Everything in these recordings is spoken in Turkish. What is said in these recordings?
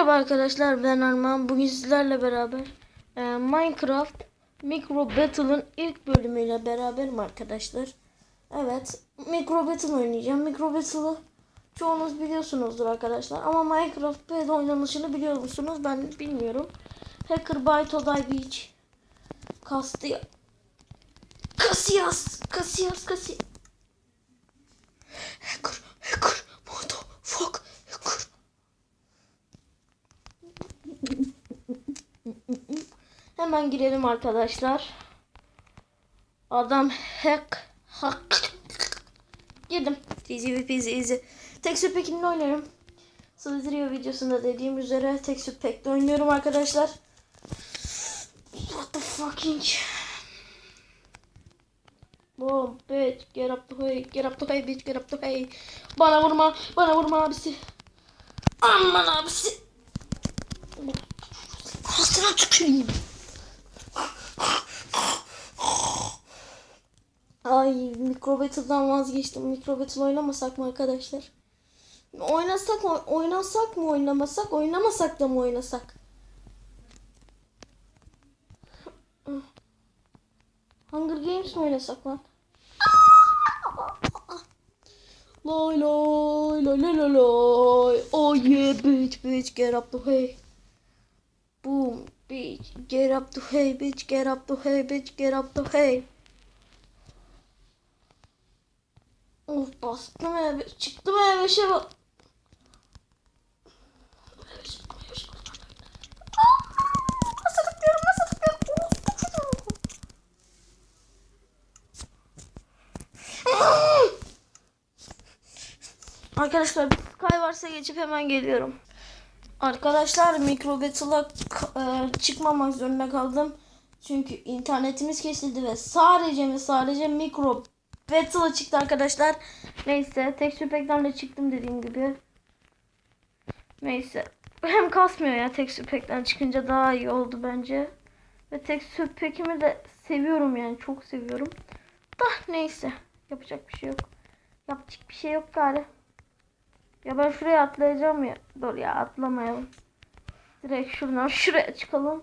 Merhaba arkadaşlar ben Armağan. Bugün sizlerle beraber e, Minecraft Micro Battle'ın ilk bölümüyle beraberim arkadaşlar. Evet Micro Battle oynayacağım. Micro Battle'ı çoğunuz biliyorsunuzdur arkadaşlar. Ama Minecraft Pad oynanışını biliyor musunuz? Ben bilmiyorum. Hacker by Today Beach. Kastı Casillas. Casillas. Casillas. Hacker. Hacker. Motherfuck. Hacker. Hemen girelim arkadaşlar. Adam hack hack. Girdim. Ve easy easy. Texture Pack'inle oynarım. Slytherin videosunda dediğim üzere Texture Pack'te oynuyorum arkadaşlar. What the fucking Boom, bitch, get up the way, get up the way, bitch, get up the way. Bana vurma, bana vurma abisi. Aman abisi. Ağzına tüküreyim. Ay Micro vazgeçtim. Micro oynamasak mı arkadaşlar? Oynasak mı? Oynasak mı oynamasak? Oynamasak da mı oynasak? Hunger Games mi oynasak lan? Loy loy loy loy loy loy. Oh yeah bitch bitch get up the way. Boom bitch get up the way bitch get up the way bitch get up the way. Of bastım eve çıktım eve şey bak. Arkadaşlar bir Sky varsa geçip hemen geliyorum. Arkadaşlar Micro Battle'a e, çıkmamak zorunda kaldım. Çünkü internetimiz kesildi ve sadece ve sadece Micro Battle'a çıktı arkadaşlar. Neyse Texture Pack'ten çıktım dediğim gibi. Neyse. Hem kasmıyor ya Texture Pack'ten çıkınca daha iyi oldu bence. Ve Texture Pack'imi de seviyorum yani çok seviyorum. Da neyse. Yapacak bir şey yok. Yapacak bir şey yok gari. Ya ben şuraya atlayacağım ya. Dur ya atlamayalım. Direkt şuradan şuraya çıkalım.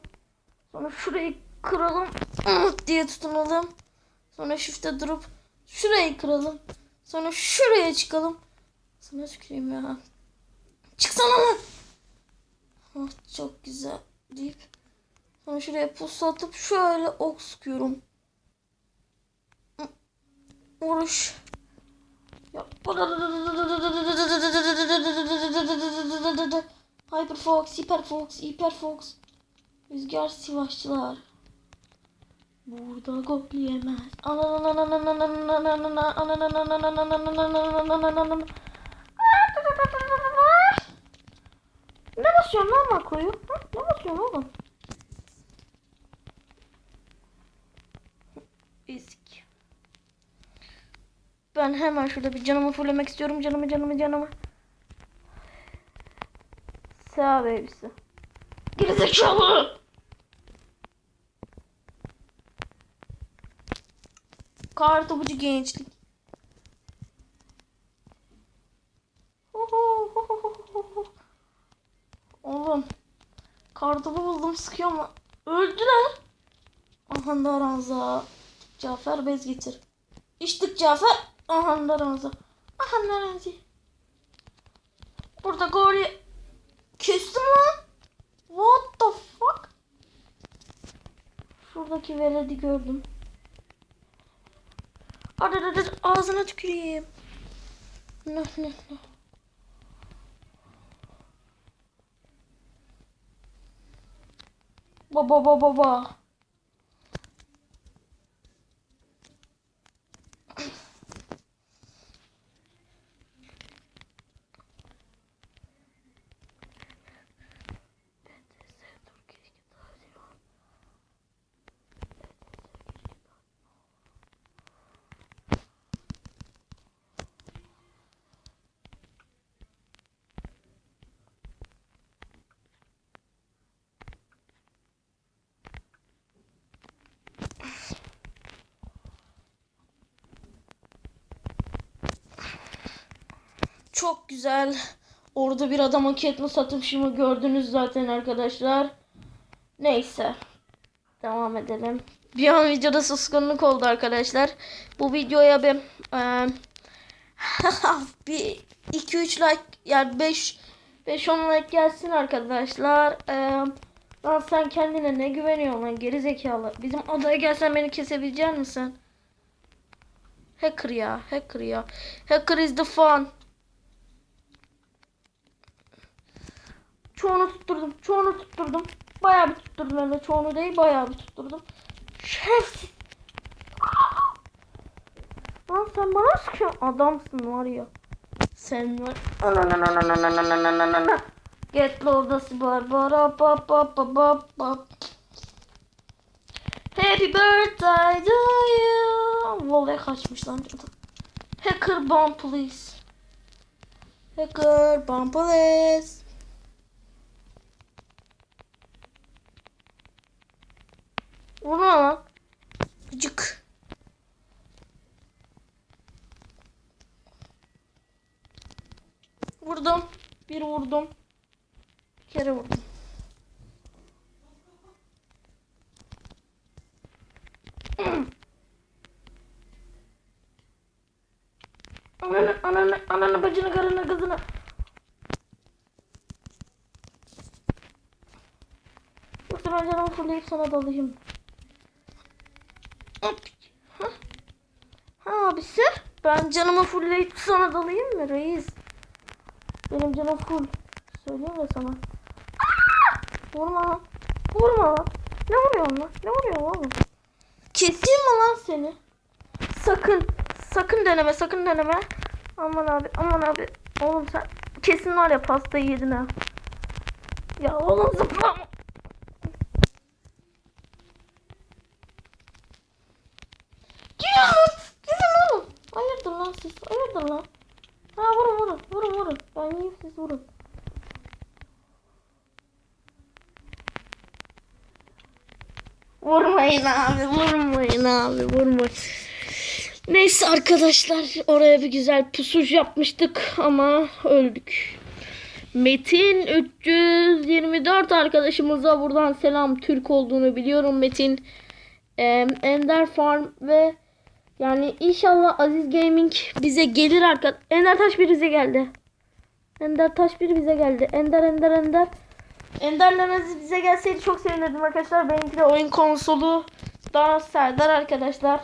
Sonra şurayı kıralım. diye tutunalım. Sonra shift'e durup şurayı kıralım. Sonra şuraya çıkalım. Sana tüküreyim ya. Çıksana lan. Ah, çok güzel deyip sonra şuraya pusu atıp şöyle ok sıkıyorum. Vuruş. Hyperfox, Hyperfox, Hyperfox. Rüzgar Sivasçılar. Burada gol yemez. Ne basıyorsun lan makroyu? Ne basıyorsun oğlum? Ezik. Ben hemen şurada bir canımı fullemek istiyorum. Canımı canımı canımı. Sağ babysi. Gerizekalı. Kar topucu gençlik. Oğlum. Kartopu buldum sıkıyor mu? Öldüler. Aha da aranıza. Cafer bez getir. İçtik Cafer. Aha da. Aha da. Burada golü kestim lan. What the fuck? Şuradaki veledi gördüm. Hadi hadi ağzına tüküreyim. Ne ne ne. Baba baba baba. Çok güzel. Orada bir adama Katniss atmışımı gördünüz zaten arkadaşlar. Neyse. Devam edelim. Bir an videoda suskunluk oldu arkadaşlar. Bu videoya ben eee, bir 2-3 like yani 5 5-10 like gelsin arkadaşlar. Eee lan sen kendine ne güveniyorsun lan geri zekalı. Bizim adaya gelsen beni kesebilecek misin? Hacker ya, hacker ya. Hacker is the fun. Çoğunu tutturdum, çoğunu tutturdum. Bayağı bir tutturdum hem de çoğunu değil, bayağı bir tutturdum. Şerefsiz. Lan sen bana sıkıyorsun. Adamsın var ya. Sen var. Get lordası Barbara bap bap bap bap bap. Happy birthday to you. Voley kaçmış lan adam. Hacker bomb please. Hacker bomb please. Lan. Gıcık. Vurdum. Bir vurdum. Bir kere vurdum. Ananı, ananı, ananı, bacını, karını, kızını. Yoksa ben canımı fırlayıp sana dalayım. Hah. Ha abisi. Ben canımı fullleyip sana dalayım mı reis? Benim canım full. Söyleyeyim de sana. Vurma lan. Vurma lan. Ne vuruyorsun lan? Ne vuruyorsun oğlum? Keseyim mi lan seni? Sakın. Sakın deneme. Sakın deneme. Aman abi. Aman abi. Oğlum sen kesin var ya pastayı yedin ha. Ya oğlum zıplama. Gidin lan. Gidin oğlum. Hayırdır lan siz? Hayırdır lan? Ha vurun vurun. Vurun vurun. Ben yiyeyim siz vurun. Vurmayın abi. Vurmayın abi. Vurmayın. Neyse arkadaşlar oraya bir güzel pusuş yapmıştık ama öldük. Metin 324 arkadaşımıza buradan selam Türk olduğunu biliyorum Metin. Ender Farm ve yani inşallah Aziz Gaming bize gelir arkadaşlar. Ender Taş bir bize geldi. Ender Taş bir bize geldi. Ender Ender Ender. Ender'le Aziz bize gelseydi çok sevinirdim arkadaşlar. Benimki de oyun konsolu daha Serdar arkadaşlar.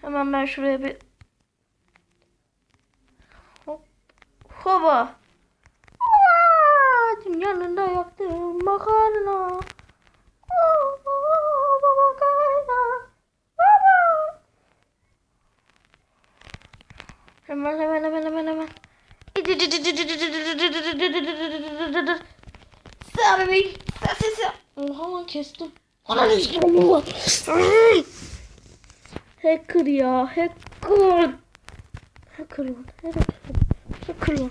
Hemen ben şuraya bir Hop. Hoba. Aa, Yanında yaktım makarna. Oo, makarna. Baba. Hemen hemen hemen hemen hemen. Sağ bebeğim. Sağ sağ. Oha lan kestim. Hacker ya. Hacker. Hacker lan. Hacker. Hacker lan.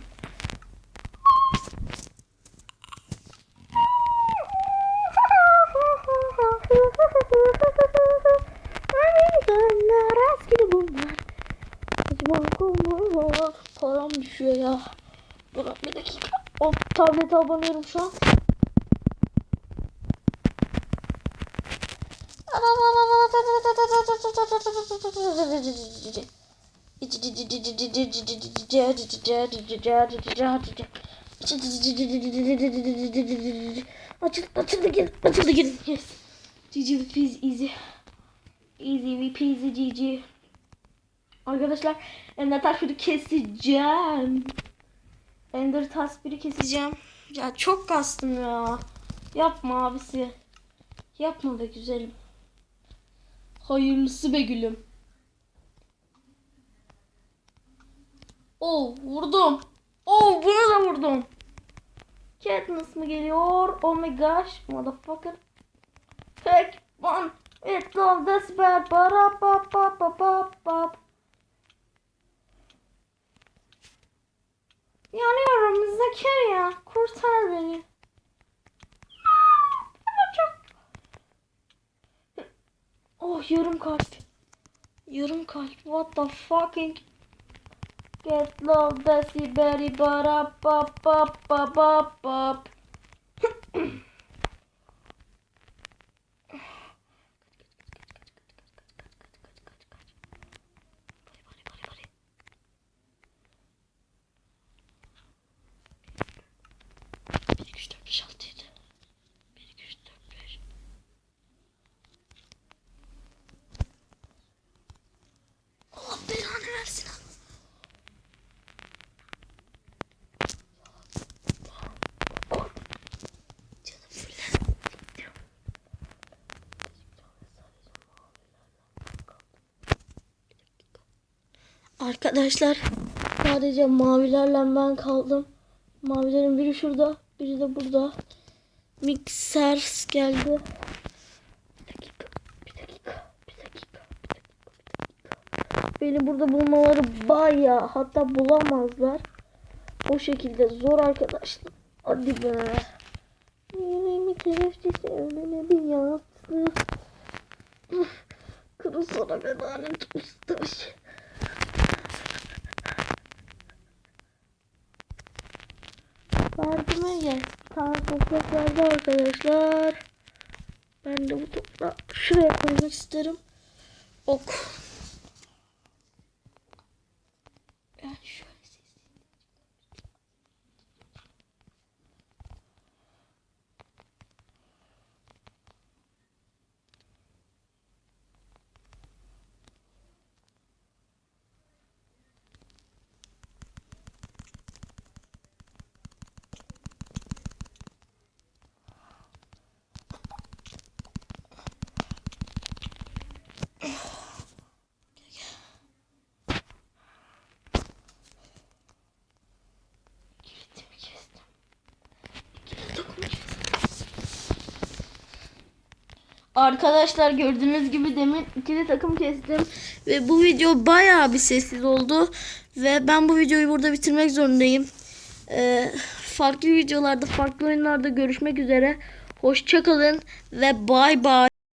Rastgele bunlar. Acaba bunlar param düşüyor ya. Dur bir dakika. O tablete abanıyorum şu an. Açıldı, açıldı gel, açıldı gel. Yes. GG please easy. Easy peasy GG. Arkadaşlar Taşbir'i keseceğim. Ender Taşbir'i keseceğim. Ya çok kastım ya. Yapma abisi. Yapma be güzelim. Hayırlısı be gülüm. Oh vurdum. Oh bunu da vurdum. Katniss mı geliyor? Oh my gosh. Motherfucker. Tek one. It's all this bad. Ba ba ba ba ba Kurtar beni. Ama çok... Oh yarım kalp. Yarım kalp. What the fucking... Get the Siberi bara pap pap pap pap Arkadaşlar sadece mavilerle ben kaldım. Mavilerin biri şurada, biri de burada. Mikser geldi. Bir dakika, bir dakika, bir dakika, bir dakika, bir dakika. Beni burada bulmaları bayağı hatta bulamazlar. O şekilde zor arkadaşlar. Hadi be. Yüreğimi kereftesi önüne bir yansın. Kırı sana ben lanet ustaş. Yardıma gel. Tane toprak verdi arkadaşlar. Ben de bu toprağı şuraya koymak isterim. Ok. Arkadaşlar gördüğünüz gibi demin ikili takım kestim ve bu video bayağı bir sessiz oldu ve ben bu videoyu burada bitirmek zorundayım. Ee, farklı videolarda farklı oyunlarda görüşmek üzere. Hoşçakalın ve bay bay.